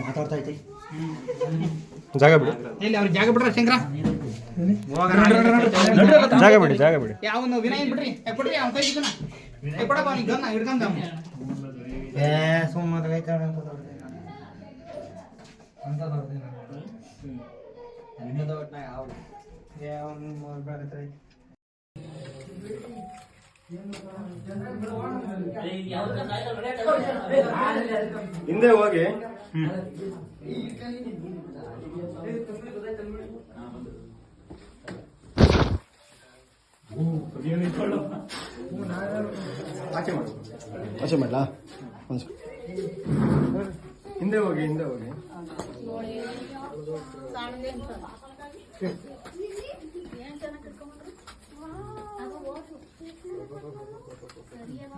ಮಾತಾಡ್ತಾ ಐತಿ ಜಾಗ ಬಿಡಿ. ಎಲ್ಲಿ ಅವ್ರಿಗೆ ಜಾಗ ಬಿಡ್ರ ಶಂಕರ? ಜಾಗ ಬಿಡಿ ಜಾಗ ಬಿಡಿ. ಯಾವನು ವಿನಯ್ ಬಿಡ್ರಿ. ಅವ್ನ ಕೈ ಕೊಡಪ್ಪ ಗನ್ನ. ಏ ಸುಮ್ಮನೆ ಐತೆ ಹಿಂದೆ ಹೋಗಿ. ಆಚೆ ಮಾಡಿ. ಆಚೆ ಮಾಡಲಾ? ಹಿಂದೆ ಹೋಗಿ ಹಿಂದೆ ಹೋಗಿ.